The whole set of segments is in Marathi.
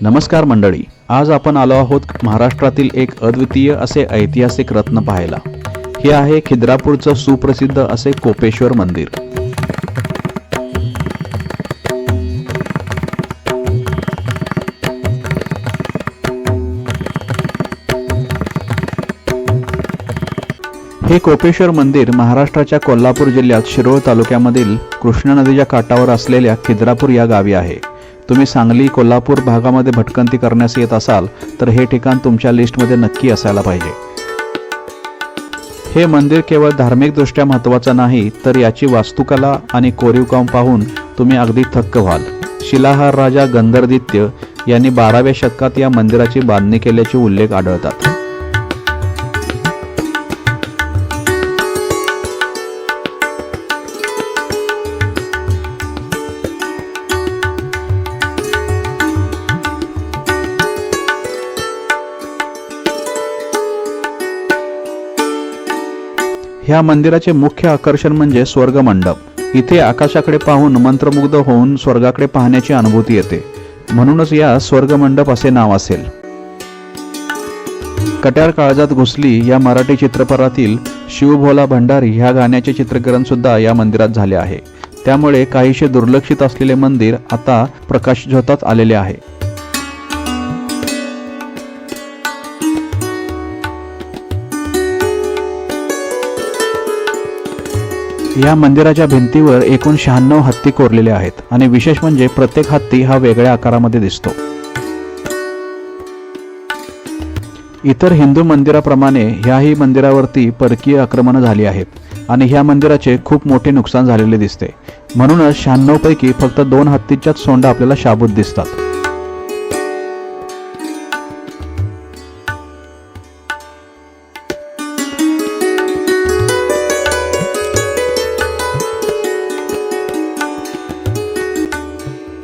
नमस्कार मंडळी आज आपण आलो आहोत महाराष्ट्रातील एक अद्वितीय असे ऐतिहासिक रत्न पाहायला. हे आहे खिद्रापूरचं सुप्रसिद्ध असे कोपेश्वर मंदिर. हे कोपेश्वर मंदिर महाराष्ट्राच्या कोल्हापूर जिल्ह्यात शिरोळ तालुक्यामधील कृष्णा नदीच्या काठावर असलेल्या खिद्रापूर या गावी आहे. तुम्ही सांगली कोल्हापूर भागामध्ये भटकंती करण्यास येत असाल तर हे ठिकाण तुमच्या लिस्टमध्ये नक्की असायला पाहिजे. हे मंदिर केवळ धार्मिकदृष्ट्या महत्त्वाचं नाही तर याची वास्तुकला आणि कोरीवकाम पाहून तुम्ही अगदी थक्क व्हाल. शिलाहार राजा गंधर्दित्य यांनी बाराव्या शतकात या मंदिराची बांधणी केल्याचे उल्लेख आढळतात. ह्या मंदिराचे मुख्य आकर्षण म्हणजे स्वर्ग मंडप इथे आकाशाकडे पाहून मंत्रमुग्ध होऊन स्वर्गाकडे पाहण्याची अनुभूती येते. म्हणूनच या स्वर्ग मंडप असे नाव असेल. कट्यार काळजात घुसली या मराठी चित्रपटातील शिवभोला भंडारी ह्या गाण्याचे चित्रकरण सुद्धा या मंदिरात झाले आहे. त्यामुळे काहीशे दुर्लक्षित असलेले मंदिर आता प्रकाशझोतात आलेले आहे. या मंदिराच्या भिंतीवर एकूण शहाण्णव हत्ती कोरलेले आहेत आणि विशेष म्हणजे प्रत्येक हत्ती हा वेगळ्या आकारामध्ये दिसतो. इतर हिंदू मंदिराप्रमाणे ह्याही मंदिरावरती परकीय आक्रमणं झाली आहेत आणि ह्या मंदिराचे खूप मोठे नुकसान झालेले दिसते. म्हणूनच शहाण्णव पैकी फक्त दोन हत्तीच्याच सोंडा आपल्याला शाबूत दिसतात.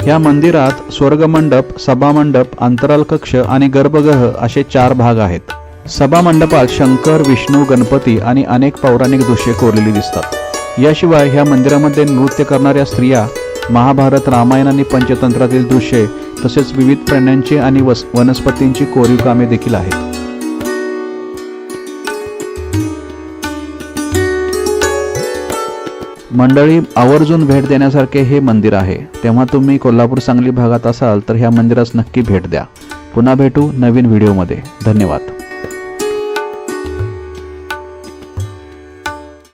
या मंदिरात स्वर्गमंडप सभामंडप अंतराल कक्ष आणि गर्भगृह असे चार भाग आहेत. सभामंडपात शंकर विष्णू गणपती आणि अनेक पौराणिक दृश्ये कोरलेली दिसतात. याशिवाय ह्या मंदिरामध्ये नृत्य करणाऱ्या स्त्रिया महाभारत रामायण आणि पंचतंत्रातील दृश्ये तसेच विविध प्राण्यांची आणि वनस्पतींची कोरीव कामे देखील आहेत. मंडळी आवर्जून भेट देण्यासारखे हे मंदिर आहे. तेव्हा तुम्ही कोल्हापूर सांगली भागात असाल तर ह्या मंदिरास नक्की भेट द्या. पुन्हा भेटू नवीन व्हिडिओमध्ये. धन्यवाद.